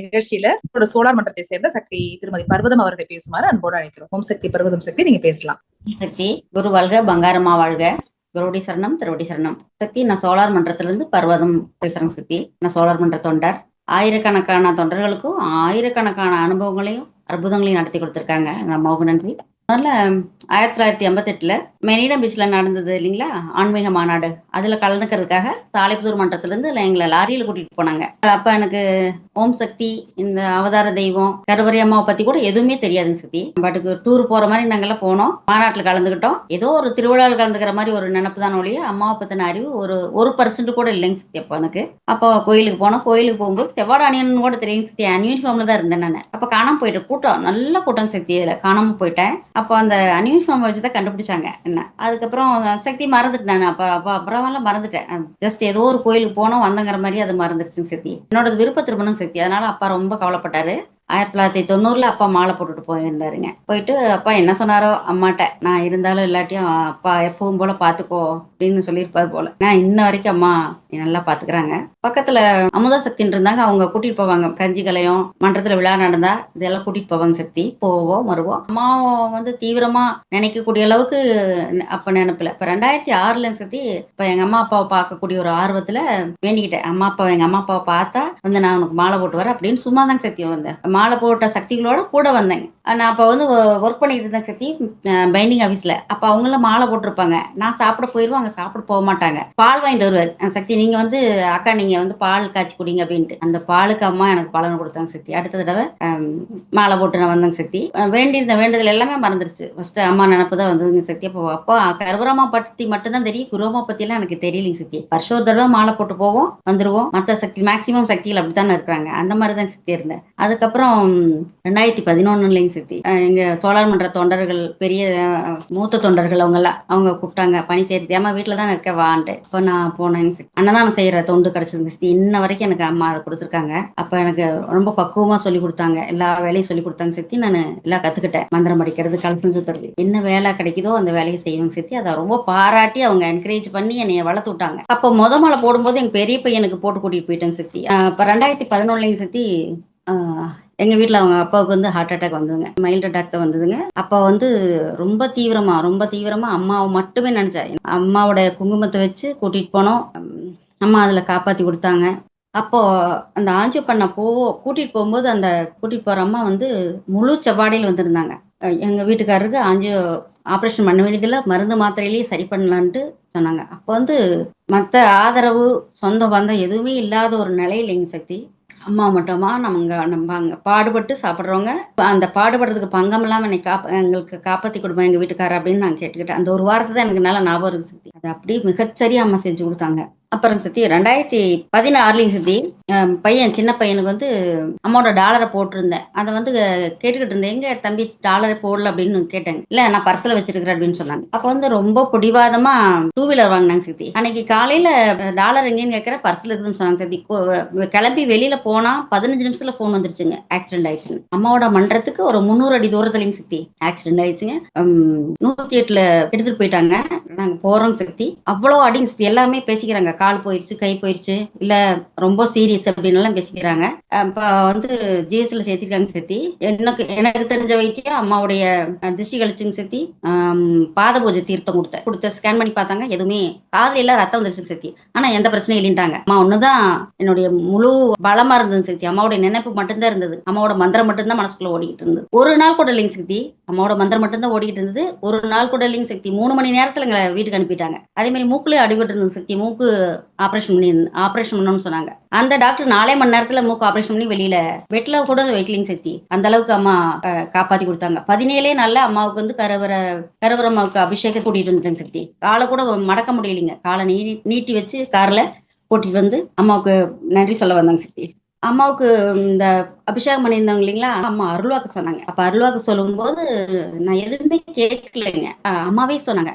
நிகழ்ச்சியில உங்களோட மன்றத்தை சேர்ந்த சக்தி திருமதி பர்வதம் அவர்களை பேசுமாறு அன்போடு அழைக்கிறோம். ஓம் சக்தி பர்வதம் சக்தி நீங்க பேசலாம். சக்தி குரு வாழ்க பங்காரம்மா வாழ்க. குருடி சரணம் திருவடி சரணம். சக்தி நான் சோழார் மன்றத்திலிருந்து பர்வதம் பேசுறேன் சக்தி. நான் சோழார் மன்ற தொண்டர். ஆயிரக்கணக்கான தொண்டர்களுக்கும் ஆயிரக்கணக்கான அனுபவங்களையும் அற்புதங்களையும் நடத்தி கொடுத்திருக்காங்க. அந்த நன்றி. முதல்ல ஆயிரத்தி தொள்ளாயிரத்தி எண்பத்தி எட்டுல மெரினா பீச்ல நடந்தது இல்லைங்களா? ஆன்மீக மாநாடு. அதுல கலந்துக்கிறதுக்காக சாலைப்புதூர் மன்றத்துல இருந்து எங்களை லாரியில கூட்டிட்டு போனாங்க. அப்ப எனக்கு ஓம் சக்தி இந்த அவதார தெய்வம் கருவறை அம்மாவை பத்தி கூட எதுவுமே தெரியாதுங்க சக்தி. பாட்டுக்கு டூர் போற மாதிரி நாங்கெல்லாம் போனோம். மாநாட்டுல கலந்துக்கிட்டோம். ஏதோ ஒரு திருவிழாவில் கலந்துக்கிற மாதிரி ஒரு நினப்பு தான் ஒழிய அம்மாவை பத்தின அறிவு ஒரு ஒரு பர்சன்ட் கூட இல்லைங்க சக்தி அப்போ எனக்கு. அப்போ கோயிலுக்கு போனோம். கோயிலுக்கு போகும்போது செவ்வாடு அணியன் கூட தெரியும் சக்தி. அன்யூனிஃபார்ம்ல தான் இருந்தேன் நான். அப்போ காணாம போயிட்டேன். கூட்டம் நல்ல கூட்டம் சக்தி. இதுல காணாம போயிட்டேன். அப்போ அந்த அன்யூனிஃபார்ம் வச்சு தான் கண்டுபிடிச்சாங்க. என்ன? அதுக்கப்புறம் சக்தி மறந்துட்டேன் நான். அப்போ அப்போ அப்புறமெல்லாம் மறந்துட்டேன். ஜஸ்ட் ஏதோ ஒரு கோயிலுக்கு போனோம் வந்தங்கிற மாதிரி அது மறந்துருச்சுங்க சக்தி. என்னோட விருப்ப திருமணம் சக்தி. அதனால அப்பா ரொம்ப கவலைப்பட்டாரு. ஆயிரத்தி தொள்ளாயிரத்தி தொண்ணூறுல அப்பா மாலை போட்டுட்டு போயிருந்தாருங்க. போயிட்டு அப்பா என்ன சொன்னாரோ அம்மாட்ட நான் இருந்தாலும் இல்லாட்டியும் அப்பா எப்பவும் போல பாத்துக்கோ. அப்படின்னு சொல்லியிருப்பாரு போல. நான் இன்ன வரைக்கும் அம்மா நல்லா பாத்துக்கிறாங்க. பக்கத்துல அமுதா சக்தின்னு இருந்தாங்க. அவங்க கூட்டிட்டு போவாங்க. கஞ்சி கலையும் மன்றத்துல விழா நடந்தா இதெல்லாம் கூட்டிட்டு போவாங்க சக்தி. போவோம் வருவோம் அம்மாவை வந்து தீவிரமா நினைக்கக்கூடிய அளவுக்கு அப்ப நினைப்பில. இப்ப ரெண்டாயிரத்தி ஆறுல சக்தி இப்ப எங்க அம்மா அப்பாவை பார்க்கக்கூடிய ஒரு ஆர்வத்துல வேண்டிக்கிட்டேன். அம்மா அப்பா எங்க அம்மா அப்பாவை பார்த்தா வந்து நான் உனக்கு மாலை போட்டு வரேன் அப்படின்னு சும்மா தாங்க சக்தி வந்தேன். மாலை போட்ட சக்திகளோட கூட வந்தேங்க நான் அப்போ வந்து ஒர்க் பண்ணிட்டு இருந்தேன் சக்தி பைண்டிங் ஆஃபீஸில் அப்போ அவங்களாம் மாலை போட்டிருப்பாங்க. நான் சாப்பிட போயிடுவோம் அங்கே சாப்பிட போக மாட்டாங்க. பால் வாங்கிட்டு வருவார். சக்தி நீங்கள் வந்து அக்கா நீங்கள் வந்து பால் காய்ச்சி குடிங்க அப்படின்ட்டு. அந்த பாலுக்கு அம்மா எனக்கு பலன் கொடுத்தாங்க சக்தி. அடுத்த தடவை மாலை போட்டு நான் வந்தேங்க சக்தி. வேண்டியிருந்த வேண்டுதல் எல்லாமே மறந்துருச்சு. ஃபர்ஸ்ட் அம்மா நினப்பு தான் வந்ததுங்க சக்தி. அப்போ அப்போ கருவராமா பற்றி மட்டும்தான் தெரியும். குரோமா பற்றிலாம் எனக்கு தெரியலைங்க சக்தி. வருஷம் ஒரு தடவை மாலை போட்டு போவோம் வந்துருவோம். மற்ற சக்தி மேக்சிமம் சக்திகள் அப்படித்தானே இருக்கிறாங்க. அந்த மாதிரி தான் சக்தி இருந்தேன். அதுக்கப்புறம் ரெண்டாயிரத்தி பதினொன்னுலேங்க சித்தி. எங்க சோழர் மன்ற தொண்டர்கள் பெரிய மூத்த தொண்டர்கள் அவங்க எல்லாம் அவங்க கூப்பிட்டாங்க பணி செய்யறது அம்மா வீட்டுல தான் இருக்க? வான்ட்டு. அப்ப நான் போனேங்க சித்தி அன்னதானம் செய்யற தொண்டு கிடைச்சதுங்க சித்தி இன்ன வரைக்கும் எனக்கு அம்மா அதை கொடுத்துருக்காங்க. அப்ப எனக்கு ரொம்ப பக்குவமா சொல்லி கொடுத்தாங்க. எல்லா வேலையும் சொல்லி கொடுத்தாங்க சித்தி. நான் எல்லாம் கத்துக்கிட்டேன். மந்திரம் படிக்கிறது கலசம் சுத்துறது என்ன வேலை கிடைக்குதோ அந்த வேலையை செய்வாங்க சக்தி அதை ரொம்ப பாராட்டி அவங்க என்கரேஜ் பண்ணி என்னைய வளர்த்து விட்டாங்க. அப்போ முத மலை போடும்போது எங்க பெரிய பையனுக்கு போட்டு கூட்டிட்டு போயிட்டேங்க சக்தி இப்ப ரெண்டாயிரத்தி பதினொன்னுலையும் சித்தி எங்க வீட்டில் அவங்க அப்பாவுக்கு வந்து ஹார்ட் அட்டாக் வந்ததுங்க. மைல்டு அட்டாக் தான் வந்ததுங்க. அப்போ வந்து ரொம்ப தீவிரமா ரொம்ப தீவிரமா அம்மாவை மட்டுமே நினைச்சேன் அம்மாவோட குங்குமத்தை வச்சு கூட்டிட்டு போனோம். அம்மா அதுல காப்பாத்தி கொடுத்தாங்க. அப்போ அந்த ஆஞ்சியோ பண்ண போ கூட்டிட்டு போகும்போது அந்த கூட்டிட்டு போற அம்மா வந்து முழு செவ்வாடையில் வந்திருந்தாங்க. எங்க வீட்டுக்காரருக்கு ஆஞ்சியோ ஆப்ரேஷன் பண்ண வேண்டியதில்லை மருந்து மாத்திரையிலேயே சரி பண்ணலான்ட்டு சொன்னாங்க. அப்போ வந்து மற்ற ஆதரவு சொந்த பந்தம் எதுவுமே இல்லாத ஒரு நிலையில் எங்க சக்தி அம்மா மட்டுமா? நம்ம நம்ம பாடுபட்டு சாப்பிட்றவங்க. அந்த பாடுபடுறதுக்கு பங்கம் இல்லாமல் என்னை காப்ப எங்களுக்கு காப்பாற்றி கொடுப்போம் எங்கள் வீட்டுக்காரர் அப்படின்னு நான் கேட்டுக்கிட்டேன். அந்த ஒரு வாரத்தை தான் எனக்கு நல்லா ஞாபகம் இருக்கு சக்தி அதை அப்படி மிகச்சரியா அம்மா செஞ்சு கொடுத்தாங்க. அப்புறம் சத்தி ரெண்டாயிரத்தி பதினாறுலையும் சத்தி பையன் சின்ன பையனுக்கு வந்து அம்மாவோட டாலரை போட்டிருந்தேன். அதை வந்து கேட்டுக்கிட்டு இருந்தேன். எங்க தம்பி டாலரை போடல அப்படின்னு கேட்டாங்க இல்ல நான் பர்சல வச்சிருக்கிறேன் அப்படின்னு சொன்னாங்க. அப்ப வந்து ரொம்ப பிடிவாதமா டூ வீலர் வாங்கினாங்க சக்தி அன்னைக்கு காலையில டாலர் எங்கேன்னு கேட்கற பர்சல் இருக்குதுன்னு சொன்னாங்க சக்தி கிளம்பி வெளியில போனா பதினஞ்சு நிமிஷத்துல போன் வந்துருச்சுங்க. ஆக்சிடென்ட் ஆயிடுச்சுங்க. அம்மாவோட மன்றத்துக்கு ஒரு முந்நூறு அடி தூரத்துலயும் சக்தி. ஆக்சிடென்ட் ஆயிடுச்சுங்க. நூத்தி எட்டுல எடுத்துட்டு போயிட்டாங்க. நாங்க போறோம் சக்தி. அவ்வளோ அடிங்க சக்தி. எல்லாமே பேசிக்கிறாங்க. கால் போயிருச்சு கை போயிருச்சு. இல்ல ரொம்ப சீரியஸ் அப்படின்னு எல்லாம் பேசிக்கிறாங்க. இப்ப வந்து ஜிஎஸ்ல சேர்த்திருக்காங்க சக்தி. எனக்கு எனக்கு தெரிஞ்ச வைத்தியம் அம்மாவுடைய திருஷ்டி கழிச்சுங்க சக்தி. பாத பூஜை தீர்த்தம் கொடுத்த கொடுத்த ஸ்கேன் பண்ணி பார்த்தாங்க. எதுவுமே காதல எல்லாம் ரத்தம் வந்துருச்சு சக்தி. ஆனா எந்த பிரச்சனையும் இல்லைன்ட்டாங்க. அம்மா ஒண்ணுதான் என்னுடைய முழு பலமா இருந்தது சக்தி. அம்மாவோட நினைப்பு மட்டும்தான் இருந்தது. அம்மாவோட மந்திரம் மட்டும்தான் மனசுக்குள்ள ஓடிக்கிட்டு இருந்தது. ஒரு நாள் கூட இல்லைங்க சக்தி. அம்மாவோட மந்திரம் மட்டும்தான் ஓடிக்கிட்டு இருந்தது. ஒரு நாள் கூட இல்லைங்க சக்தி. மூணு மணி நேரத்துல எங்களை வீட்டுக்கு அனுப்பிட்டாங்க. அதே மாதிரி மூக்குலயே அடிபட்டு இருந்தது சக்தி. மூக்கு ஆப்ரேஷன் பண்ணி ஆப்ரேஷன் பண்ணணும்னு சொன்னாங்க. அந்த டாக்டர் நாலே மணி நேரத்துல மூக்கு ஆப்ரேஷன் பண்ணி வெளியில பெட்ல கூட வைக்கலிங் சக்தி. அந்த அளவுக்கு அம்மா காப்பாத்தி கொடுத்தாங்க. பதினேழே நாள்ல அம்மாவுக்கு வந்து கரவர கரவர அம்மாவுக்கு அபிஷேகம் கூட்டிட்டு வந்துட்டேன் சக்தி. காலை கூட மடக்க முடியலைங்க. காலை நீ நீட்டி வச்சு கார்ல கூட்டிட்டு வந்து அம்மாவுக்கு நன்றி சொல்ல வந்தாங்க சக்தி. அம்மாவுக்கு இந்த அபிஷேகம் பண்ணியிருந்தவங்க இல்லைங்களா? அம்மா அருள்வாக்கு சொன்னாங்க. அப்ப அருள்வாக்கு சொல்லும் போது நான் எதுவுமே கேட்கலைங்க. அம்மாவே சொன்னாங்க.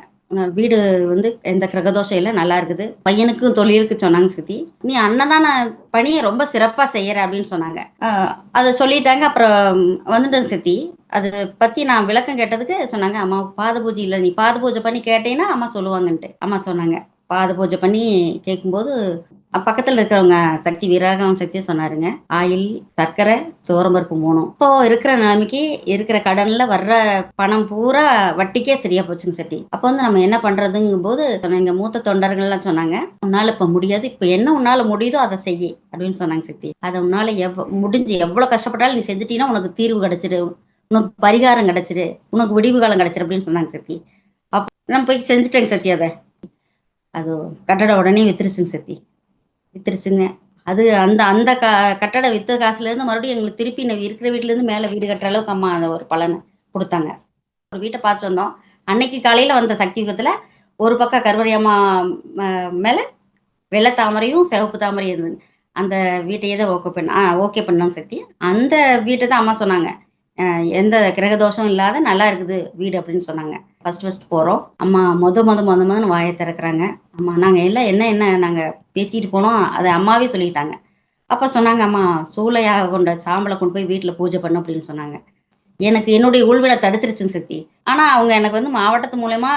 வீடு வந்து எந்த கிரகதோஷம் இல்லை நல்லா இருக்குது. பையனுக்கும் தொழிலுக்கு சொன்னாங்க சுத்தி. நீ அண்ணதான பணியை ரொம்ப சிறப்பா செய்யற அப்படின்னு சொன்னாங்க. அதை சொல்லிட்டாங்க. அப்புறம் வந்துட்டேன் சக்தி அது பத்தி நான் விளக்கம் கேட்டதுக்கு சொன்னாங்க. அம்மா பாத பூஜை இல்லை. நீ பாத பூஜை பண்ணி கேட்டேன்னா அம்மா சொல்லுவாங்கன்ட்டு. அம்மா சொன்னாங்க. பாத பூஜை பண்ணி கேட்கும்போது பக்கத்துல இருக்கிறவங்க சக்தி வீராகம் சக்தியை சொன்னாருங்க. ஆயில் சர்க்கரை துவரம்பருப்பு மூணும். இப்போ இருக்கிற நிலைமைக்கு இருக்கிற கடன்ல வர்ற பணம் பூரா வட்டிக்கே சரியா போச்சுங்க சட்டி அப்போ வந்து நம்ம என்ன பண்றதுங்கும் போது எங்க மூத்த தொண்டர்கள்லாம் சொன்னாங்க உன்னால இப்ப முடியாது. இப்ப என்ன உன்னால முடியுதோ அதை செய்ய அப்படின்னு சொன்னாங்க சக்தி. அதை உன்னால எவ் முடிஞ்சு எவ்வளவு கஷ்டப்பட்டாலும் நீ செஞ்சுட்டீங்கன்னா உனக்கு தீர்வு கிடைச்சிரு. உனக்கு பரிகாரம் கிடைச்சிரு. உனக்கு விடிவு காலம் கிடைச்சிரு அப்படின்னு சொன்னாங்க சக்தி. அப்ப நான் போய் செஞ்சுட்டேங்க சக்தி அதை. அது கட்டட உடனே வித்துருச்சுங்க சக்தி. வித்துருச்சுங்க. அது அந்த அந்த க கட்டட வித்த காசுல இருந்து மறுபடியும் எங்களுக்கு திருப்பி நான் இருக்கிற வீட்டுல இருந்து மேல வீடு கட்டுற அளவுக்கு அம்மா அந்த ஒரு பலனை கொடுத்தாங்க. ஒரு வீட்டை பார்த்துட்டு வந்தோம். அன்னைக்கு காலையில வந்த சக்தி யுகத்துல ஒரு பக்கம் கருவறையம்மா ம- மேல வெள்ளை தாமரையும் சிவப்பு தாமரையும் இருந்தது. அந்த வீட்டையே தான் ஓகே பண்ண ஓகே பண்ணாங்க சக்தி. அந்த வீட்டை தான் அம்மா சொன்னாங்க. எந்த கிரக தோஷம் இல்லாத நல்லா இருக்குது வீடு அப்படின்னு சொன்னாங்க. ஃபர்ஸ்ட் ஃபர்ஸ்ட் போறோம். அம்மா மொத மொத மொத மொதல் வாயை திறக்கிறாங்க. அம்மா நாங்க எல்லாம் என்ன என்ன நாங்க பேசிட்டு போனோம். அதை அம்மாவே சொல்லிட்டாங்க. அப்ப சொன்னாங்க அம்மா சூளையாக கொண்ட சாம்பலை கொண்டு போய் வீட்டுல பூஜை பண்ணு அப்படின்னு சொன்னாங்க. எனக்கு என்னுடைய உள்விட தடுத்துருச்சுங்க சக்தி. ஆனா அவங்க எனக்கு வந்து மாவட்டத்து மூலயமா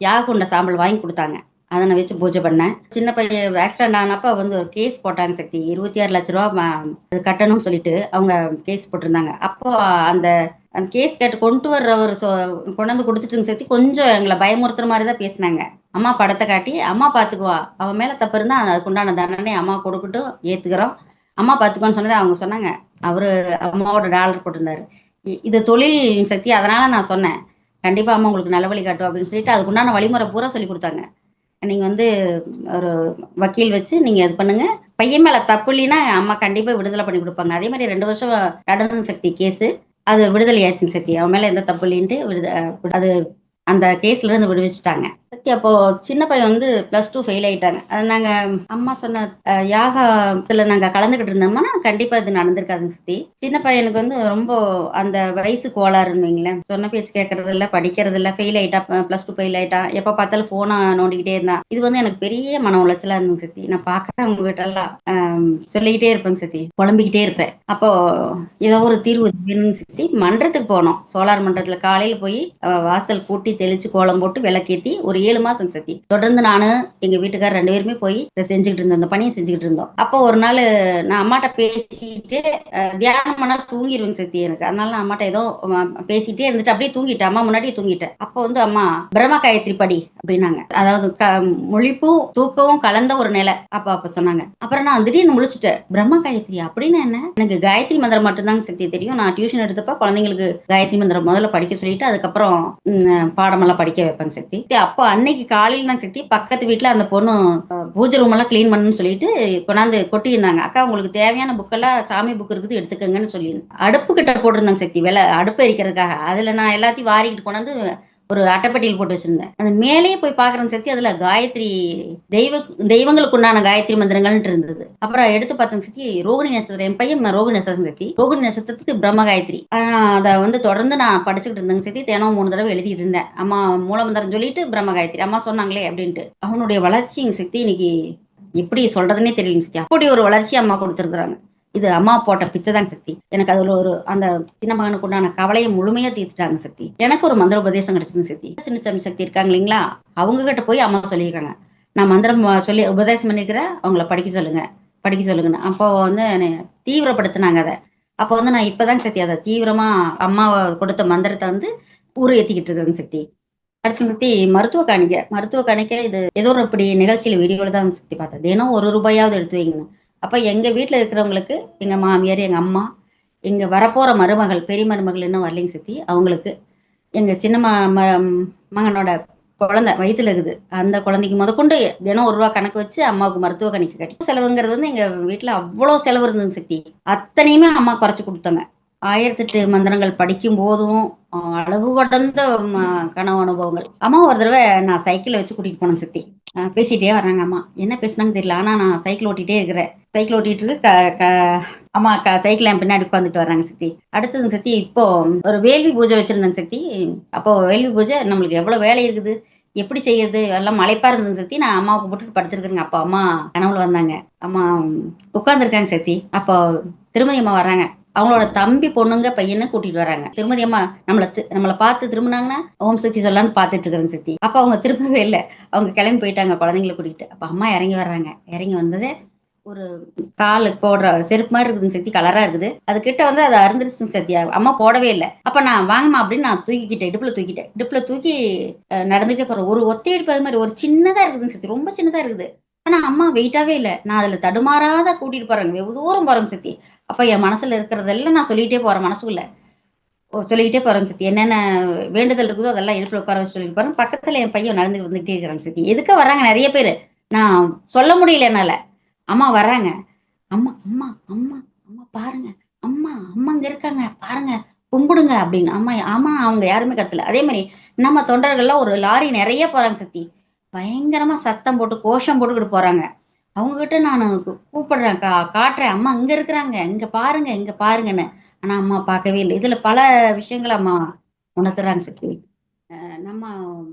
யாக கொண்ட சாம்பல் வாங்கி கொடுத்தாங்க. அதை நான் வச்சு பூஜை பண்ணேன். சின்ன பையன் ஆக்சிடென்ட் ஆனப்ப வந்து ஒரு கேஸ் போட்டாங்க சக்தி. இருபத்தி ஆறு லட்ச ரூபா அது கட்டணும்னு சொல்லிட்டு அவங்க கேஸ் போட்டிருந்தாங்க. அப்போ அந்த அந்த கேஸ் கேட்டு கொண்டு வர்றவர் சொ- கொண்டு வந்து கொடுத்துட்டுங்க சக்தி. கொஞ்சம் எங்களை பயமுறுத்துற மாதிரி தான் பேசினாங்க. அம்மா படத்தை காட்டி அம்மா பாத்துக்குவா. அவன் மேல தப்பு இருந்தா அதுக்குண்டான தண்டனை அம்மா கொடுக்கட்டும் ஏத்துக்கிறோம். அம்மா பாத்துக்கோன்னு சொன்னதை அவங்க சொன்னாங்க. அவரு அம்மாவோட டாலர் போட்டிருந்தாரு. இது தொழில் சக்தி அதனால நான் சொன்னேன். கண்டிப்பா அம்மா உங்களுக்கு நல்ல வழி காட்டும் அப்படின்னு சொல்லிட்டு அதுக்குண்டான வழிமுறை பூரா சொல்லி கொடுத்தாங்க. நீங்க வந்து ஒரு வக்கீல் வச்சு நீங்க இது பண்ணுங்க. பையன் மேல தப்பு இல்லைன்னா அம்மா கண்டிப்பா விடுதலை பண்ணி கொடுப்பாங்க. அதே மாதிரி ரெண்டு வருஷம் நடந்த சக்தி கேஸு. அது விடுதலை ஆச்சுங்க சக்தி. அவன் மேல எந்த தப்பு இல்லைன்ட்டு விடுத அது அந்த கேஸ்ல இருந்து விடுவிச்சிட்டாங்க. அப்போ சின்ன பையன் வந்து பிளஸ் டூ ஃபெயில் ஆயிட்டாங்க. அது நாங்க அம்மா சொன்ன யாகத்துல நாங்க கலந்துகிட்டு இருந்தோம்னா கண்டிப்பா இது நடந்திருக்காதுங்க சித்தி. சின்ன பையனுக்கு வந்து ரொம்ப அந்த வயசு கோளாறுன்னு வைங்களேன். சொன்ன பேச்சு கேட்கறது இல்ல படிக்கிறது இல்ல ஃபெயில் ஆயிட்டா பிளஸ் டூ ஃபெயில் ஆயிட்டா எப்ப பார்த்தாலும் போனா நோண்டிக்கிட்டே இருந்தான் இது வந்து எனக்கு பெரிய மன உளைச்சலா இருந்துங்க சித்தி. நான் பாக்குறவங்க வீட்டெல்லாம் சொல்லிக்கிட்டே இருப்பேன் சித்தி. குழம்பிக்கிட்டே இருப்பேன். அப்போ ஏதோ ஒரு தீர்வு வேணும்னு சித்தி. மன்றத்துக்கு போனோம். சோலார் மன்றத்துல காலையில போய் வாசல் கூட்டி தெளிச்சு கோலம் போட்டு விளக்கேத்தி ஒரு ஏழு மாசம் சக்தி தொடர்ந்து நான் எங்க வீட்டுக்காரர் ரெண்டு பேருமே போய் இதை செஞ்சுக்கிட்டு இருந்தோம். இந்த பணியை செஞ்சுக்கிட்டு இருந்தோம். அப்போ ஒரு நாள் நான் அம்மாட்ட பேசிட்டு தியானம் பண்ணா தூங்கிடுவேங்க சக்தி எனக்கு. அதனால நான் அம்மாட்ட ஏதோ பேசிட்டே இருந்துட்டு அப்படியே தூங்கிட்டேன். அம்மா முன்னாடியே தூங்கிட்டேன். அப்போ வந்து அம்மா பிரம்ம காயத்ரி படி அப்படின்னாங்க. அதாவது முழிப்பும் தூக்கமும் கலந்த ஒரு நிலை. அப்ப அப்ப சொன்னாங்க. அப்புறம் நான் திடீர்னு முழிச்சிட்டேன். பிரம்ம காயத்ரி அப்படின்னு என்ன? எனக்கு காயத்ரி மந்திரம் மட்டும்தாங்க சக்தி தெரியும். நான் டியூஷன் எடுத்தப்ப குழந்தைங்களுக்கு காயத்ரி மந்திரம் முதல்ல படிக்க சொல்லிட்டு அதுக்கப்புறம் பாடமெல்லாம் படிக்க வைப்பேங்க சக்தி அப்போ அன்னைக்கு காலையில நாங்கள் சக்தி பக்கத்து வீட்டுல அந்த பொண்ணு பூஜை ரூம் எல்லாம் க்ளீன் பண்ணணும்னு சொல்லிட்டு கொண்டாந்து கொட்டியிருந்தாங்க. அக்கா உங்களுக்கு தேவையான புக்கெல்லாம் சாமி புக் இருக்குது எடுத்துக்கங்கன்னு சொல்லி அடுப்பு கிட்ட போட்டிருந்தாங்க சக்தி வேலை அடுப்பு எரிக்கிறதுக்காக. அதுல நான் எல்லாத்தையும் வாரிக்கிட்டு கொண்டாந்து ஒரு அட்டைப்பட்டியில் போட்டு வச்சிருந்தேன். அந்த மேலேயே போய் பாக்குறேங்க சக்தி அதுல காயத்ரி தெய்வ தெய்வங்களுக்கு உண்டான காயத்ரி மந்திரங்கள்னு இருந்தது. அப்புறம் எடுத்து பார்த்தேன் சக்தி ரோகிணி நட்சத்திரம் என் பையன் ரோகிணி நட்சத்திரம் சக்தி. ரோகிணி நட்சத்திரத்துக்கு பிரம்ம காயத்ரி. ஆனா அதை வந்து தொடர்ந்து நான் படிச்சுக்கிட்டு இருந்தேங்க சக்தி. தினம் மூணு தடவை எழுதிட்டு இருந்தேன். அம்மா மூலமந்திரம் சொல்லிட்டு பிரம்ம காயத்ரி. அம்மா சொன்னாங்களே அப்படின்ட்டு. அவனுடைய வளர்ச்சிங்க சக்தி இன்னைக்கு எப்படி சொல்றதுன்னே தெரியலங்க சக்தி. அப்படி ஒரு வளர்ச்சி அம்மா கொடுத்துருக்குறாங்க. இது அம்மா போட்ட பிச்சை தாங்க சக்தி. எனக்கு அதுல ஒரு அந்த சின்ன மகனுக்கு உண்டான கவலையை முழுமையா தீர்த்துட்டாங்க சக்தி. எனக்கு ஒரு மந்திர உபதேசம் கிடைச்சது சக்தி சின்னசாமி சக்தி இருக்காங்க இல்லைங்களா? அவங்க கிட்ட போய் அம்மா சொல்லியிருக்காங்க. நான் மந்திரம் சொல்லி உபதேசம் பண்ணிக்கிறேன். அவங்கள படிக்க சொல்லுங்க. படிக்க சொல்லுங்கன்னு. அப்போ வந்து என்னை தீவிரப்படுத்தினாங்க அதை. அப்போ வந்து நான் இப்பதான் சக்தி அதை தீவிரமா அம்மா கொடுத்த மந்திரத்தை வந்து ஊர் ஏத்திக்கிட்டு இருக்கேங்க சக்தி. அடுத்த சக்தி மருத்துவ காணிக்கை. மருத்துவ காணிக்கை இது ஏதோ ஒரு இப்படி நிகழ்ச்சியில வீடியோல தான் சக்தி பார்த்தேன். தினம் ஒரு ரூபாயாவது எடுத்து வைங்கன்னு அப்போ எங்கள் வீட்டில் இருக்கிறவங்களுக்கு எங்கள் மாமியார் எங்கள் அம்மா இங்கே வரப்போகிற மருமகள் பெரிய மருமகள் இன்னும் வரலைங்க சக்தி அவங்களுக்கு எங்கள் சின்ன ம- ம- மகனோட குழந்தை வயிற்றுல இருக்குது. அந்த குழந்தைக்கு முதற்கொண்டு தினம் ஒரு ரூபா கணக்கு வச்சு அம்மாவுக்கு மருத்துவ கணக்கு கட்டி. செலவுங்கிறது வந்து எங்கள் வீட்டில் அவ்வளோ செலவு இருந்தது சக்தி அத்தனையுமே அம்மா குறைச்சி கொடுத்தாங்க. ஆயிரத்தெட்டு மந்திரங்கள் படிக்கும் போதும் அளவு கடந்த கனவு அனுபவங்கள். அம்மா ஒரு தடவை நான் சைக்கிளை வச்சு கூட்டிட்டு போனேன் சக்தி ஆஹ், பேசிட்டே வர்றாங்க அம்மா. என்ன பேசுனாங்க தெரியல. ஆனா நான் சைக்கிள் ஓட்டிட்டே இருக்கிறேன். சைக்கிள் ஓட்டிட்டு இருக்கு க- க- அம்மா க சைக்கிள் என் பின்னாடி உட்காந்துட்டு வர்றாங்க சக்தி அடுத்தது சக்தி இப்போ ஒரு வேள்வி பூஜை வச்சிருந்தேன் சக்தி அப்போ வேள்வி பூஜை நம்மளுக்கு எவ்வளவு வேலை இருக்குது? எப்படி செய்யறது? எல்லாம் மலைப்பா இருந்தது சக்தி நான் அம்மாவுக்கு போட்டு படுத்திருக்கிறேங்க. அப்போ அம்மா கனவுல வந்தாங்க. அம்மா உட்காந்துருக்காங்க சக்தி அப்போ திருமதி அம்மா வர்றாங்க. அவங்களோட தம்பி பொண்ணுங்க பையனை கூட்டிட்டு வராங்க. திருமதி அம்மா நம்மளை நம்மளை நம்மள பார்த்து திரும்பினாங்கன்னா ஓம் சக்தி சொல்லான்னு பார்த்துட்டு இருக்கிறாங்க சக்தி. அப்ப அவங்க திரும்பவே இல்லை. அவங்க கிளம்பி போயிட்டாங்க குழந்தைங்களை கூட்டிட்டு. அப்ப அம்மா இறங்கி வர்றாங்க. இறங்கி வந்தது ஒரு கால் போடுற செருப்பு மாதிரி இருக்குதுங்க சக்தி கலரா இருக்குது. அது கிட்ட வந்து அது அருந்துருச்சுங்க சக்தி. அம்மா போடவே இல்லை. அப்ப நான் வாங்கம்மா அப்படின்னு நான் தூக்கிக்கிட்டேன் இடுப்புல தூக்கிட்டேன். இடுப்புல தூக்கி அஹ், நடந்துட்டே போறேன். ஒரு ஒத்தையடிப்பு அது மாதிரி ஒரு சின்னதா இருக்குதுங்க சக்தி. ரொம்ப சின்னதா இருக்குது. ஆனா அம்மா வெயிட்டாவே இல்லை. நான் அதுல தடுமாறாத கூட்டிட்டு போறேங்க. வெகு தூரம் போறேங்க சக்தி. அப்ப என் மனசுல இருக்கிறதெல்லாம் நான் சொல்லிக்கிட்டே போகிறேன் மனசுக்குள்ள. ஓ, சொல்லிக்கிட்டே போறேங்க சித்தி. என்னென்ன வேண்டுதல் இருக்குதோ அதெல்லாம் இடுப்புல உட்கார வச்சு சொல்லிட்டு போகிறேன் பக்கத்துல என் பையன் நடந்து வந்துகிட்டே இருக்கிறாங்க சித்தி. எதுக்க வராங்க நிறைய பேர். நான் சொல்ல முடியல என்னால. அம்மா வர்றாங்க. அம்மா அம்மா அம்மா அம்மா பாருங்க. அம்மா அம்மா இங்க இருக்காங்க. பாருங்க. கும்பிடுங்க அப்படின்னு. அம்மா ஆமா அவங்க யாருமே கத்தல. அதே மாதிரி நம்ம தொண்டர்கள்லாம் ஒரு லாரி நிறைய போறாங்க சக்தி பயங்கரமா சத்தம் போட்டு கோஷம் போட்டுக்கிட்டு போறாங்க. அவங்க கிட்ட நான் கூப்பிடுறேன். கா காட்டுறேன். அம்மா இங்க இருக்கிறாங்க. இங்க பாருங்க இங்க பாருங்கன்னு. ஆனா அம்மா பார்க்கவே இல்லை. இதுல பல விஷயங்களை அம்மா உணர்த்துறாங்க சக்தி நம்ம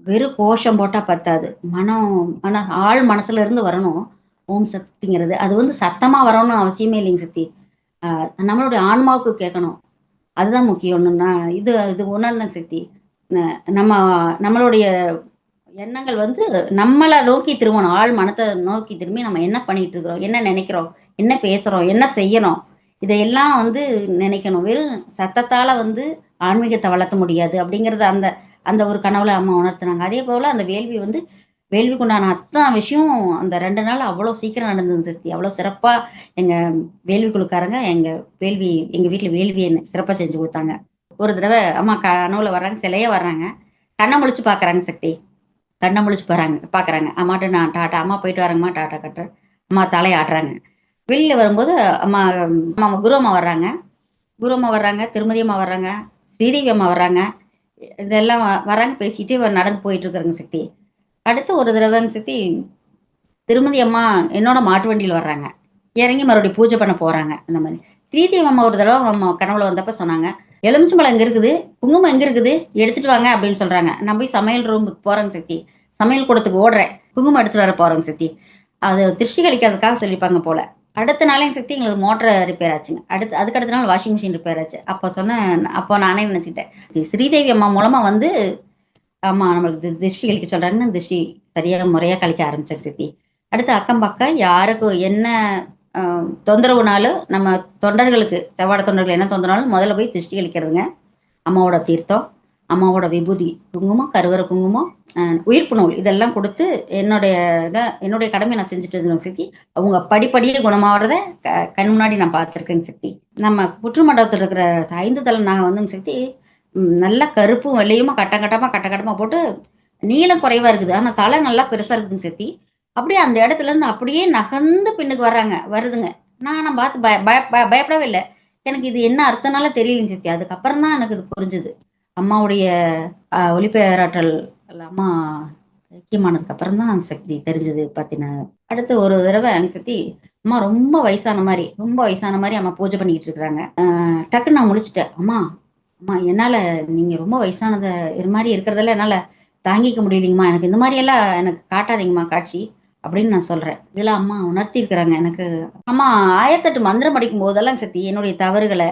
வெறும் கோஷம் போட்டா பத்தாது. மனம் மன ஆள் மனசுல இருந்து வரணும். ஓம் சக்திங்கிறது. அது வந்து சத்தமா வரணும்னு அவசியமே இல்லைங்க சக்தி நம்மளுடைய ஆன்மாவுக்கு கேட்கணும். அதுதான் முக்கியம் நான் இது இது உணர்ந்த சக்தி நம்ம நம்மளுடைய எண்ணங்கள் வந்து நம்மளை நோக்கி திரும்பணும். ஆள் மனத்தை நோக்கி திரும்பி நம்ம என்ன பண்ணிட்டு இருக்கிறோம்? என்ன நினைக்கிறோம்? என்ன பேசுறோம்? என்ன செய்யணும்? இதையெல்லாம் வந்து நினைக்கணும். வெறும் சத்தத்தால வந்து ஆன்மீகத்தை வளர்த்த முடியாது அப்படிங்கறது அந்த அந்த ஒரு கனவுல அம்மா உணர்த்தினாங்க. அதே போல அந்த வேள்வி வந்து வேள்விக்குண்டான அத்தனை விஷயம் அந்த ரெண்டு நாள் அவ்வளோ சீக்கிரம் நடந்தது. அவ்வளோ சிறப்பா எங்க வேள்வி குழுக்காரங்க எங்க வேள்வி எங்க வீட்டுல வேள்வியை சிறப்பா செஞ்சு கொடுத்தாங்க. ஒரு தடவை அம்மா கனவுல வர்றாங்க சிலையே வர்றாங்க. கண்ணை முழிச்சு பாக்குறாங்க சக்தி. கண்ணை முழிச்சு போறாங்க பாக்குறாங்க. அம்மாட்ட நான் டாட்டா அம்மா போயிட்டு வரேங்கம்மா டாட்டா கட்டுறேன் அம்மா தலையாடுறாங்க வெளியில வரும்போது அம்மா அம்மா குரு அம்மா வர்றாங்க. குரு அம்மா வர்றாங்க திருமதி அம்மா வர்றாங்க ஸ்ரீதேவி அம்மா வர்றாங்க. இதெல்லாம் வ- வர்றாங்க பேசிட்டு நடந்து போயிட்டு இருக்கிறாங்க சக்தி. அடுத்து ஒரு தடவைங்க சக்தி திருமதி அம்மா என்னோட மாட்டு வண்டியில் வர்றாங்க. இறங்கி மறுபடியும் பூஜை பண்ண போறாங்க அந்த மாதிரி. ஸ்ரீதேவி அம்மா ஒரு தடவை அம்மா கனவுல வந்தப்ப சொன்னாங்க எலுமிச்சம்பழம் எங்க இருக்குது? குங்குமம் எங்க இருக்குது? எடுத்துட்டு வாங்க அப்படின்னு சொல்றாங்க. நான் போய் சமையல் ரூமுக்கு போறேங்க சக்தி. சமையல் கூடத்துக்கு ஓடுறேன். குங்குமம் எடுத்துட்டு வர போறேங்க சக்தி. அது திருஷ்டி கழிக்கிறதுக்காக சொல்லிப்பாங்க போல. அடுத்த நாளே சக்தி எங்களுக்கு மோட்டர் ரிப்பேர் ஆச்சுங்க. அடுத்து அதுக்கு அடுத்த நாள் வாஷிங் மிஷின் ரிப்பேர் ஆச்சு. அப்போ சொன்னேன் அப்போ நானே நினச்சிக்கிட்டேன். ஸ்ரீதேவி அம்மா மூலமா வந்து ஆமா நம்மளுக்கு திருஷ்டி கழிக்க சொல்றாங்கன்னு திருஷ்டி சரியாக முறையாக கழிக்க ஆரம்பிச்சாங்க சக்தி. அடுத்து அக்கம் பக்கம் யாருக்கு என்ன தொந்தரவுனால நம்ம தொண்டர்களுக்கு செவ்வாட தொண்டர்கள் என்ன தொந்தரவுனாலும் முதல்ல போய் திருஷ்டி கழிக்கிறதுங்க அம்மாவோட தீர்த்தம் அம்மாவோட விபூதி குங்குமம் கருவறை குங்குமம் உயிர்ப்பு நூல் இதெல்லாம் கொடுத்து என்னுடைய இதை என்னுடைய கடமை நான் செஞ்சுட்டு இருந்தேன் சக்தி அவங்க படிப்படியே குணமாகறத க- கண் முன்னாடி நான் பார்த்துருக்கேங்க சக்தி நம்ம புற்று மண்டபத்தில் இருக்கிற ஐந்து தலை நாங்கள் வந்துங்க சக்தி நல்லா கருப்பும் வெள்ளையுமா கட்டம் கட்டமாக கட்ட கட்டமாக போட்டு நீளம் குறைவாக இருக்குது. ஆனால் தலை நல்லா பெருசாக இருக்குதுங்க சக்தி அப்படியே அந்த இடத்துல இருந்து அப்படியே நகர்ந்து பின்னுக்கு வர்றாங்க வருதுங்க. நான் நான் பார்த்து பய பய- பயப்படவே இல்லை. எனக்கு இது என்ன அர்த்தம்னால தெரியலைங்க சித்தி. அதுக்கப்புறம் தான் எனக்கு இது புரிஞ்சுது. அம்மாவுடைய ஒளிப்பேராற்றல் அம்மா ஐக்கியமானதுக்கு அப்புறம் தான் சக்தி தெரிஞ்சது பத்தின அடுத்து ஒரு தடவை அங்க சக்தி அம்மா ரொம்ப வயசான மாதிரி ரொம்ப வயசான மாதிரி அம்மா பூஜை பண்ணிக்கிட்டு இருக்கிறாங்க. டக்குன்னு நான் முடிச்சுட்டேன் அம்மா அம்மா என்னால நீங்க ரொம்ப வயசானத இது மாதிரி இருக்கிறதெல்லாம் என்னால தாங்கிக்க முடியலைங்கம்மா. எனக்கு இந்த மாதிரி எல்லாம் எனக்கு காட்டாதீங்கம்மா காட்சி. அப்படின்னு நான் சொல்றேன். இதெல்லாம் அம்மா உணர்த்தி இருக்கிறாங்க எனக்கு அம்மா ஆயிரத்தெட்டு மந்திரம் படிக்கும் போதெல்லாம் சக்தி என்னுடைய தவறுகளை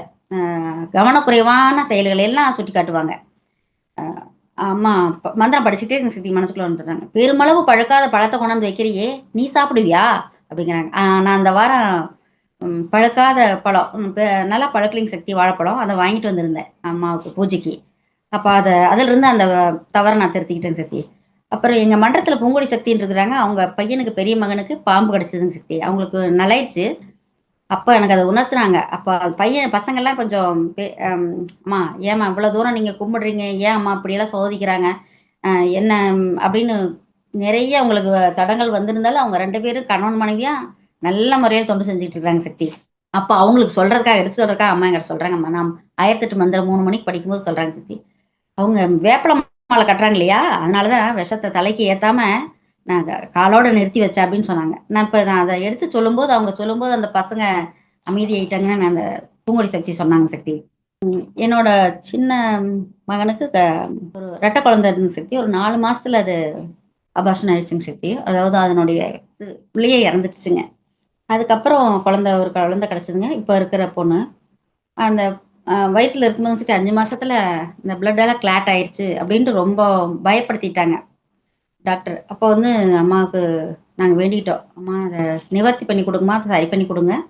கவனக்குறைவான செயல்களை எல்லாம் சுட்டி காட்டுவாங்க. அம்மா மந்திரம் படிச்சுட்டே எனக்கு சக்தி மனசுக்குள்ள வந்துடுறாங்க. பெருமளவு பழுக்காத பழத்தை கொண்டாந்து வைக்கிறியே நீ சாப்பிடுவியா? அப்படிங்கிறாங்க. நான் அந்த வாரம் பழக்காத பழுக்காத பழம் பெ- நல்லா பழக்கலிங் சக்தி வாழைப்பழம். அதை வாங்கிட்டு வந்திருந்தேன் அம்மாவுக்கு பூஜைக்கு. அப்போ அதை அதுல இருந்து அந்த தவறை நான் திருத்திக்கிட்டேன் சக்தி. அப்புறம் எங்கள் மன்றத்தில் பூங்கொடி சக்தின்னு இருக்கிறாங்க அவங்க பையனுக்கு பெரிய மகனுக்கு பாம்பு கிடச்சதுங்க சக்தி. அவங்களுக்கு நல்லாயிடுச்சு அப்போ எனக்கு அதை உணர்த்துனாங்க. அப்போ பையன் பசங்கள்லாம் கொஞ்சம் அம்மா ஏம்மா இவ்வளோ தூரம் நீங்கள் கும்பிடுறீங்க? ஏன் அம்மா இப்படியெல்லாம் சோதிக்கிறாங்க? என்ன அப்படின்னு நிறைய அவங்களுக்கு தடங்கள் வந்திருந்தாலும் அவங்க ரெண்டு பேரும் கணவன் மனைவியாக நல்ல முறையில் தொண்டு செஞ்சுட்டு இருக்காங்க சக்தி. அப்போ அவங்களுக்கு சொல்கிறதுக்காக எடுத்து சொல்கிறதுக்காக அம்மா என்கிட்ட சொல்கிறாங்கம்மா நான் ஆயிரத்தெட்டு மந்திரம் மூணு மணிக்கு படிக்கும்போது சொல்கிறாங்க சக்தி. அவங்க வேப்பல மாலை கட்டுறாங்க இல்லையா அதனாலதான் விஷத்தை தலைக்கு ஏத்தாம நான் க- காலோட நிறுத்தி வச்சேன் அப்படின்னு சொன்னாங்க. நான் இப்ப நான் அதை எடுத்து சொல்லும்போது அவங்க சொல்லும்போது அந்த பசங்க அமைதியாயிட்டாங்கன்னு நான் அந்த பூங்கொடி சக்தி சொன்னாங்க சக்தி. என்னோட சின்ன மகனுக்கு க- ஒரு ரெட்டை குழந்தை இருந்த சக்தி. ஒரு நாலு மாசத்துல அது அபாஷன் ஆயிடுச்சுங்க சக்தி. அதாவது அதனுடைய இது பிள்ளையே இறந்துடுச்சுங்க அதுக்கப்புறம் குழந்தை ஒரு குழந்தை கிடைச்சதுங்க. இப்ப இருக்கிற பொண்ணு. அந்த வயிற்றுல இருக்கும்போது சக்தி அஞ்சு மாசத்துல இந்த பிளட் எல்லாம் கிளாட் ஆயிடுச்சு அப்படின்ட்டு ரொம்ப பயப்படுத்திட்டாங்க. டாக்டர் அப்போ வந்து அம்மாவுக்கு நாங்கள் வேண்டிக்கிட்டோம். அம்மா அதை நிவர்த்தி பண்ணி கொடுங்கம்மா அதை சரி பண்ணி கொடுங்க.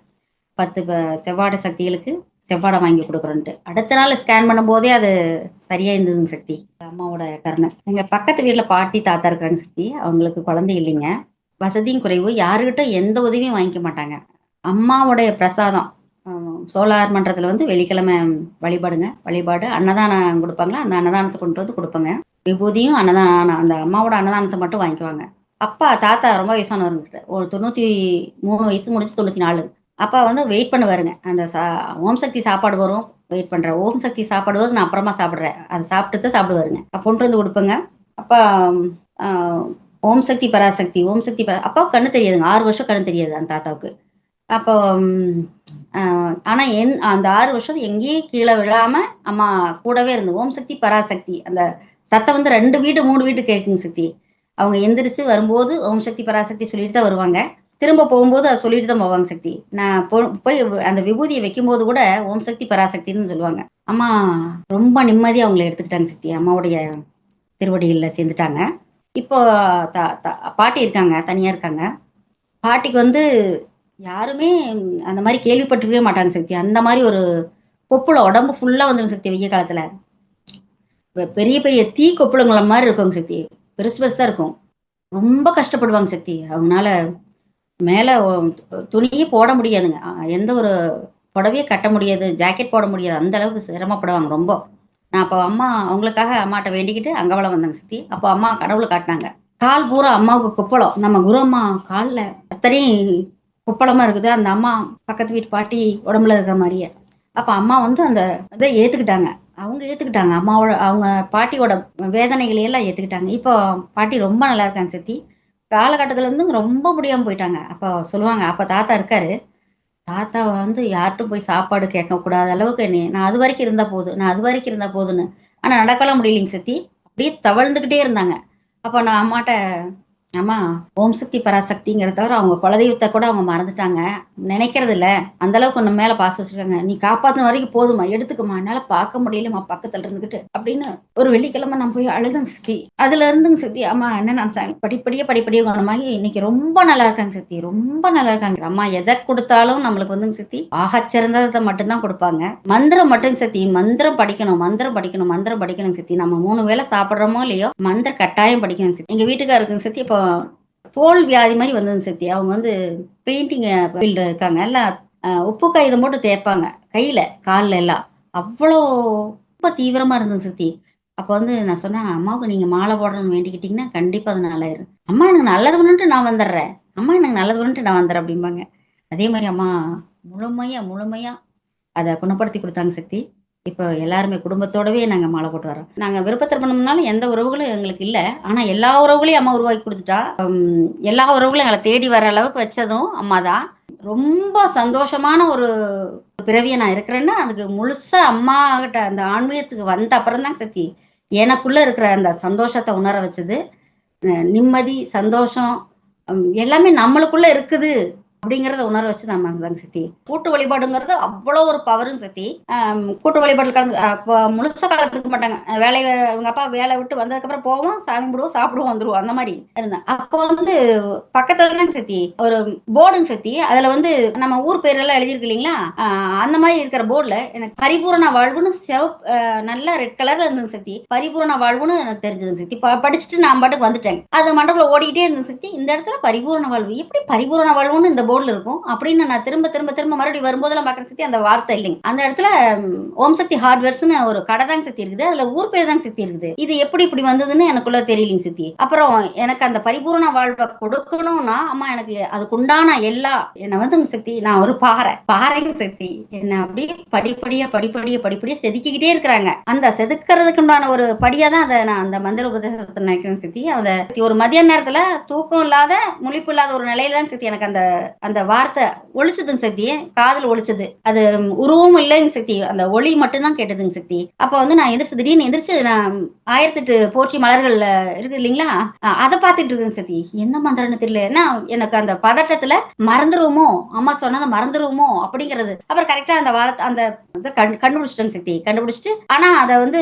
பத்து ப- செவ்வாடை சக்திகளுக்கு செவ்வாடை வாங்கி கொடுக்குறோன்ட்டு. அடுத்த நாள் ஸ்கேன் பண்ணும்போதே அது சரியா இருந்ததுங்க சக்தி. அம்மாவோட கருணை. எங்கள் பக்கத்து வீட்டில் பாட்டி தாத்தா இருக்கிறாங்க சக்தி. அவங்களுக்கு குழந்தை இல்லைங்க. வசதியும் குறைவு. யாருக்கிட்ட எந்த உதவியும் வாங்கிக்க மாட்டாங்க. அம்மாவுடைய பிரசாதம். சோழார் சோலார் வந்து வெள்ளிக்கிழமை வழிபாடுங்க. வழிபாடு அன்னதானம் கொடுப்பாங்களா? அந்த அன்னதானத்தை கொண்டு வந்து கொடுப்பாங்க. விபூதியும் அன்னதானம் அந்த அம்மாவோட அன்னதானத்தை மட்டும் வாங்கிக்குவாங்க. அப்பா தாத்தா ரொம்ப வயசானவர்கிட்ட ஒரு தொண்ணூற்றி மூணு வயசு முடிச்சு தொண்ணூற்றி நாலு. அப்பா வந்து வெயிட் பண்ணுவாருங்க. அந்த சா ஓம் சக்தி சாப்பாடு வரும். வெயிட் பண்ணுறேன் ஓம் சக்தி சாப்பாடு வரும். நான் அப்புறமா சாப்பிட்றேன். அதை சாப்பிட்டு தான் சாப்பிடுவாருங்க. அப்போ கொண்டு வந்து கொடுப்பேங்க. அப்பா ஓம் சக்தி பராசக்தி ஓம் சக்தி பரா அப்பாவுக்கு கண்ணு தெரியாதுங்க. ஆறு வருஷம் கண்ணு தெரியாது அந்த தாத்தாவுக்கு. அப்போ ஆனால் ஆனா என் அந்த ஆறு வருஷம் எங்கேயும் கீழே விழாம அம்மா கூடவே இருந்து ஓம் சக்தி பராசக்தி. அந்த சத்தம் வந்து ரெண்டு வீடு மூணு வீட்டு கேட்குங்க சக்தி. அவங்க எந்திரிச்சு வரும்போது ஓம் சக்தி பராசக்தி சொல்லிட்டு தான் வருவாங்க. திரும்ப போகும்போது அதை சொல்லிட்டு தான் போவாங்க சக்தி. நான் போ- போய் அந்த விபூதியை வைக்கும்போது கூட ஓம் சக்தி பராசக்தின்னு சொல்லுவாங்க. அம்மா ரொம்ப நிம்மதியாக அவங்கள எடுத்துக்கிட்டாங்க சக்தி. அம்மாவுடைய திருவடிகளில் சேர்ந்துட்டாங்க. இப்போ த- த- பாட்டி இருக்காங்க தனியாக இருக்காங்க. பாட்டிக்கு வந்து யாருமே அந்த மாதிரி கேள்விப்பட்டிருக்கவே மாட்டாங்க சக்தி. அந்த மாதிரி ஒரு கொப்புள உடம்பு ஃபுல்லா வந்துடும் சக்தி வெய்ய காலத்துல. பெரிய பெரிய தீ கொப்புளங்கள மாதிரி இருக்குங்க சக்தி. பெருசு பெருசா இருக்கும். ரொம்ப கஷ்டப்படுவாங்க சக்தி. அவங்களால மேல துணியே போட முடியாதுங்க. எந்த ஒரு புடவையே கட்ட முடியாது ஜாக்கெட் போட முடியாது. அந்த அளவுக்கு சிரமப்படுவாங்க ரொம்ப. நான் அப்போ அம்மா அவங்களுக்காக அம்மாட்ட வேண்டிக்கிட்டு அங்கவளம் வந்தாங்க சக்தி. அப்போ அம்மா கடவுளை காட்டினாங்க. கால் பூரா அம்மாவுக்கு கொப்பளம். நம்ம குரு அம்மா காலில் அத்தனையும் குப்பளமா இருக்குது. அந்த அம்மா பக்கத்து வீட்டு பாட்டி உடம்புல இருக்கிற மாதிரியே. அப்ப அம்மா வந்து அந்த இதை ஏத்துக்கிட்டாங்க. அவங்க ஏத்துக்கிட்டாங்க. அம்மாவோட அவங்க பாட்டியோட வேதனைகளை எல்லாம் ஏத்துக்கிட்டாங்க. இப்போ பாட்டி ரொம்ப நல்லா இருக்காங்க சத்தி. காலகட்டத்துல இருந்து ரொம்ப முடியாம போயிட்டாங்க. அப்போ சொல்லுவாங்க அப்ப தாத்தா இருக்காரு. தாத்தா வந்து யார்கிட்டும் போய் சாப்பாடு கேட்க கூடாத அளவுக்கு என்னை நான் அது வரைக்கும் இருந்தா போதும் நான் அது வரைக்கும் இருந்தா போதுன்னு. ஆனா நடக்கலாம் முடியலைங்க சத்தி. அப்படியே தவழ்ந்துகிட்டே இருந்தாங்க. அப்போ நான் அம்மாட்ட அம்மா ஓம் சக்தி பராசக்திங்கிற தவிர அவங்க குலதெய்வத்தை கூட அவங்க மறந்துட்டாங்க. நினைக்கிறது இல்ல அந்த அளவுக்கு நம்ம மேல பாசம் வச்சிருக்காங்க. நீ காப்பாத்தின வரைக்கும் போதுமா எடுத்துக்கமா என்னால பார்க்க முடியலமா பக்கத்துல இருந்துகிட்டு அப்படின்னு ஒரு வெள்ளிக்கிழமை நான் போய் அழுதங்க சக்தி. அதுல இருந்துங்க சக்தி. அம்மா என்ன நினைச்சாங்க படிப்படியே படிப்படியே குணமாகி இன்னைக்கு ரொம்ப நல்லா இருக்காங்க சக்தி. ரொம்ப நல்லா இருக்காங்க. அம்மா எதை கொடுத்தாலும் நம்மளுக்கு வந்துங்க சக்தி. ஆகச்சிறந்ததை மட்டும்தான் கொடுப்பாங்க. மந்திரம் மட்டும் சக்தி. மந்திரம் படிக்கணும் மந்திரம் படிக்கணும் மந்திரம் படிக்கணும் சக்தி. நம்ம மூணு வேளை சாப்பிடுறோமோ இல்லையோ மந்திரம் கட்டாயம் படிக்கணும் சக்தி. எங்க வீட்டுக்காரருக்கு சக்தி இப்போ தோல் வியாதி மாதிரி வந்தது சக்தி. அவங்க வந்து பெயிண்டிங் ஃபீல்டு இருக்காங்க. எல்லாம் உப்பு காகிதம் போட்டு தேய்ப்பாங்க. கையில கால்ல எல்லாம். அவ்வளோ ரொம்ப தீவிரமா இருந்தது சக்தி. அப்போ வந்து நான் சொன்னேன் அம்மாவுக்கு நீங்க மாலை போடணும்னு வேண்டிக்கிட்டீங்கன்னா கண்டிப்பா அது நல்லாயிரும் அம்மா எனக்கு நல்லது பண்ணிட்டு நான் வந்துடுறேன். அம்மா எனக்கு நல்லது பண்ணிட்டு நான் வந்துடுறேன் அப்படிம்பாங்க. அதே மாதிரி அம்மா முழுமையா முழுமையா அதை குணப்படுத்தி கொடுத்தாங்க சக்தி. இப்போ எல்லாருமே குடும்பத்தோடவே நாங்கள் மாலை போட்டு வரோம் நாங்கள் விருப்பத்தில் பண்ணோம்னாலும் எந்த உறவுகளும் எங்களுக்கு இல்லை. ஆனால் எல்லா உறவுகளையும் அம்மா உருவாக்கி கொடுத்துட்டா எல்லா உறவுகளும் எங்களை தேடி வர அளவுக்கு வச்சதும் அம்மா தான் ரொம்ப சந்தோஷமான ஒரு பிறவியை நான் இருக்கிறேன்னா அதுக்கு முழுசா அம்மா கிட்ட அந்த ஆன்மீகத்துக்கு வந்த அப்புறம் தான் சக்தி எனக்குள்ள இருக்கிற அந்த சந்தோஷத்தை உணர வச்சது. நிம்மதி சந்தோஷம் எல்லாமே நம்மளுக்குள்ள இருக்குது. அப்படிங்கறத உணர வச்சு தான் இருந்தாங்க சக்தி கூட்டு வழிபாடுங்கிறது அவ்வளோ ஒரு பவரும் சக்தி கூட்டு வழிபாடு கலந்து அப்போ முழுசா கலந்துக்க மாட்டாங்க. வேலை இவங்க அப்பா வேலை விட்டு வந்ததுக்கு அப்புறம் போவோம் சாமி கும்பிடுவோம் சாப்பிடுவோம் வந்துருவோம். அந்த மாதிரி இருந்தேன் அப்போ வந்து பக்கத்துல தான் சக்தி ஒரு போர்டுங்க சக்தி அதுல வந்து நம்ம ஊர் பேர் எல்லாம் எழுதியிருக்கு இல்லைங்களா? அந்த மாதிரி இருக்கிற போர்டுல எனக்கு பரிபூரண வாழ்வுன்னு செவப் நல்லா நல்ல ரெட் கலர்ல இருந்தது சக்தி பரிபூரண வாழ்வுன்னு எனக்கு தெரிஞ்சது சக்தி படிச்சுட்டு நான் பாட்டுக்கு வந்துட்டேன் அது மண்டபத்தில் ஓடிக்கிட்டே இருந்தது சக்தி இந்த இடத்துல பரிபூரண வாழ்வு. எப்படி பரிபூரண வாழ்வுன்னு இந்த போர்டில் இருக்கும். அப்படின்னு நான் திரும்ப திரும்ப திரும்ப மறுபடியும் வரும்போதெல்லாம் பார்க்குற சக்தி அந்த வார்த்தை இல்லைங்க. அந்த இடத்துல ஓம் சக்தி ஹார்ட்வேர்ஸ்னு ஒரு கடை தாங்க சக்தி இருக்குது. அதில் ஊர் பேர் தாங்க சக்தி இருக்குது. இது எப்படி இப்படி வந்ததுன்னு எனக்குள்ள தெரியலிங்க சக்தி. அப்புறம் எனக்கு அந்த பரிபூர்ண வாழ்வை கொடுக்கணும்னா அம்மா எனக்கு அதுக்குண்டான எல்லா என்னை வந்து சக்தி நான் ஒரு பாறை. பாறைங்க சக்தி. என்ன அப்படியே படிப்படியா படிப்படியா படிப்படியா செதுக்கிக்கிட்டே இருக்கிறாங்க. அந்த செதுக்கிறதுக்கு உண்டான ஒரு படியா தான் அதை நான் அந்த மந்திர உபதேசத்தை நினைக்கிறேன் சக்தி. அந்த ஒரு மதிய நேரத்துல தூக்கம் இல்லாத முழிப்பு இல்லாத ஒரு நிலையில தான் சக்தி எனக்கு அந்த அந்த வார்த்தை ஒழிச்சதுங்க சக்தி. காதல் ஒழிச்சது. அது உருவம் இல்லைங்க சக்தி. அந்த ஒளி மட்டும்தான் கேட்டதுங்க சக்தி. அப்ப வந்து நான் எந்திரிச்சு திடீர்னு எந்திரிச்சு நான் ஆயிரத்தெட்டு போற்றி மலர்கள்ல இருக்குது இல்லைங்களா? அதை பார்த்துட்டு இருக்குங்க சக்தி. என்ன மந்திரம்னு தெரியல. ஏன்னா எனக்கு அந்த பதட்டத்துல மறந்துருவோமோ? அம்மா சொன்னதை மறந்துருவோமோ? அப்படிங்கிறது. அப்புறம் கரெக்டா அந்த வார்த்தை அந்த கண் கண்டுபிடிச்சிட்டேங்க சக்தி. கண்டுபிடிச்சிட்டு ஆனா அதை வந்து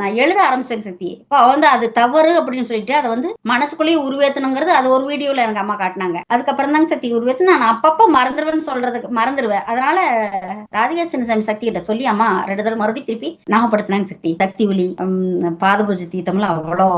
நான் எழுத ஆரம்பிச்சேங்க சக்தி. இப்போ வந்து அது தவறு அப்படின்னு சொல்லிட்டு அதை வந்து மனசுக்குள்ளேயே உருவேத்தணுங்கிறது அது ஒரு வீடியோல எனக்கு அம்மா காட்டினாங்க. அதுக்கப்புறம் தாங்க சக்தி உருவேத்து நான் அப்பப்போ மறந்துடுவேன்னு சொல்றதுக்கு மறந்துடுவேன் அதனால ராதிகா சின்னசாமி சக்தி கிட்ட சொல்லி அம்மா ரெண்டு தடவை மறுபடியும் திருப்பி ஞாபகப்படுத்தினாங்க சக்தி. சக்தி ஒளி பாதபூஜை தீர்த்தம்லாம் அவ்வளோ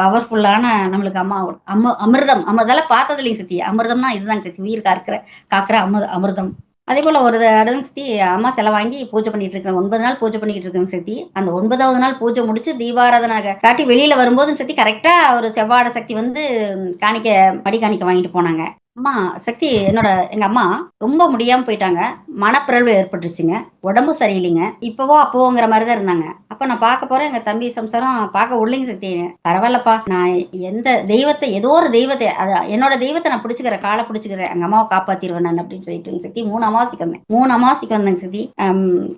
பவர்ஃபுல்லான நம்மளுக்கு அம்மா அம்ம அமிர்தம். அம்ம இதெல்லாம் பார்த்தது இல்லைங்க சக்தி. அமிர்தம்னா இதுதாங்க சக்தி. உயிர் காக்கிற காக்கிற அம அமிர்தம். அதே போல ஒரு தடவை சக்தி. அம்மா செலை வாங்கி பூஜை பண்ணிட்டு இருக்கேன் ஒன்பது நாள் பூஜை பண்ணிட்டு இருக்கேன் சக்தி. அந்த ஒன்பதாவது நாள் பூஜை முடிச்சு தீபாராதனை காட்டி வெளியில வரும்போது சக்தி கரெக்டா ஒரு செவ்வாட சக்தி வந்து காணிக்க படி காணிக்க வாங்கிட்டு போனாங்க. அம்மா சக்தி என்னோட எங்க அம்மா ரொம்ப முடியாம போயிட்டாங்க. மனப்பிறழ்வு ஏற்பட்டுருச்சுங்க. உடம்பு சரியில்லைங்க. இப்பவோ அப்போங்கிற மாதிரி தான் இருந்தாங்க. அப்ப நான் பார்க்க போறேன் எங்க தம்பி சம்சாரம் பார்க்க உள்ளிங்க சக்தி. பரவாயில்லப்பா. நான் எந்த தெய்வத்தை ஏதோ ஒரு தெய்வத்தை அது என்னோட தெய்வத்தை நான் பிடிச்சிக்கிறேன் காலை பிடிச்சிக்கிறேன். எங்க அம்மாவை காப்பாத்திடுவேன் நான் அப்படின்னு சொல்லிட்டு சக்தி. மூணு அமாவாசைக்கு வந்தேன். மூணு அமாவாசைக்கு வந்தேங்க சக்தி.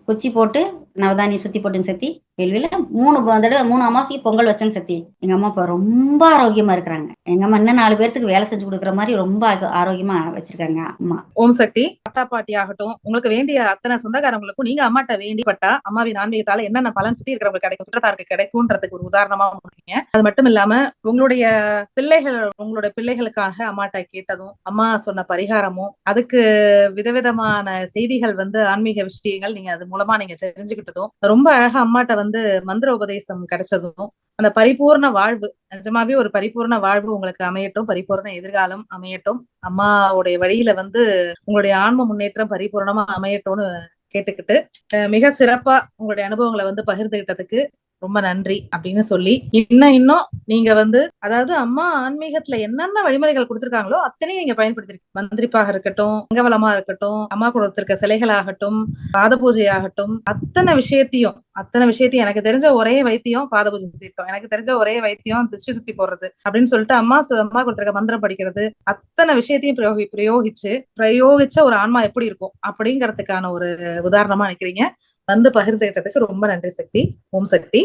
குச்சி போட்டு நவதானியம் சுத்தி போட்டுங்க சத்தி கேள்வியில? மூணு தடவை மூணு அமாவாசைக்கு பொங்கல் வச்சேங்க சத்தி. எங்க அம்மா இப்ப ரொம்ப ஆரோக்கியமா இருக்கிறாங்க. எங்க அம்மா இன்னும் நாலு பேர்த்துக்கு வேலை செஞ்சு கொடுக்குற மாதிரி ரொம்ப ஆக- ஆரோக்கியமா வச்சிருக்காங்க அம்மா. ஓம் சக்தி. தாத்தா பாட்டி ஆகட்டும் உங்களுக்கு வேண்டிய அத்தனை சொந்தக்காரங்களுக்கும் நீங்க அம்மாட்ட வேண்டிப்பட்டா அம்மாவின் ஆன்மீகத்தால என்னென்ன பலன் சுத்தி இருக்கிறவங்களுக்கு கிடைக்கும் சுற்றத்தாருக்கு கிடைக்கும்ன்றதுக்கு ஒரு உதாரணமா முடியுங்க. அது மட்டும் இல்லாம உங்களுடைய பிள்ளைகள் உங்களுடைய பிள்ளைகளுக்காக அம்மாட்ட கேட்டதும் அம்மா சொன்ன பரிகாரமும் அதுக்கு விதவிதமான செய்திகள் வந்து ஆன்மீக விஷயங்கள் நீங்க அது மூலமா நீங்க தெரிஞ்சுக்கிட்டதும் ரொம்ப அழகா அம்மாட்ட வந்து மந்திர உபதேசம் கிடைச்சதும் அந்த பரிபூர்ண வாழ்வு நிஜமாவே ஒரு பரிபூர்ண வாழ்வு உங்களுக்கு அமையட்டும் பரிபூர்ண எதிர்காலம் அமையட்டும். அம்மாவுடைய வழியில வந்து உங்களுடைய ஆன்ம முன்னேற்றம் பரிபூர்ணமா அமையட்டும்னு கேட்டுக்கிட்டு மிக சிறப்பா உங்களுடைய அனுபவங்களை வந்து பகிர்ந்துகிட்டதுக்கு ரொம்ப நன்றி அப்படின்னு சொல்லி இன்னும் இன்னும் நீங்க வந்து அதாவது அம்மா ஆன்மீகத்துல என்னென்ன வழிமுறைகள் கொடுத்திருக்காங்களோ அத்தனையும் நீங்க பயன்படுத்திருக்கீங்க. மந்திரிப்பாக இருக்கட்டும் அங்கவலமா இருக்கட்டும் அம்மா கொடுத்திருக்க சிலைகளாகட்டும் பாத பூஜை ஆகட்டும் அத்தனை விஷயத்தையும் அத்தனை விஷயத்தையும் எனக்கு தெரிஞ்ச ஒரே வைத்தியம் பாத பூஜை தீர்த்தம். எனக்கு தெரிஞ்ச ஒரே வைத்தியம் திருஷ்டி சுத்தி போடுறது அப்படின்னு சொல்லிட்டு அம்மா அம்மா கொடுத்திருக்க மந்திரம் படிக்கிறது அத்தனை விஷயத்தையும் பிரயோகி பிரயோகிச்சு பிரயோகிச்ச ஒரு ஆன்மா எப்படி இருக்கும் அப்படிங்கறதுக்கான ஒரு உதாரணமா நினைக்கிறீங்க. வந்து பகிர்ந்துகிட்டதுக்கு ரொம்ப நன்றி சக்தி. ஓம் சக்தி.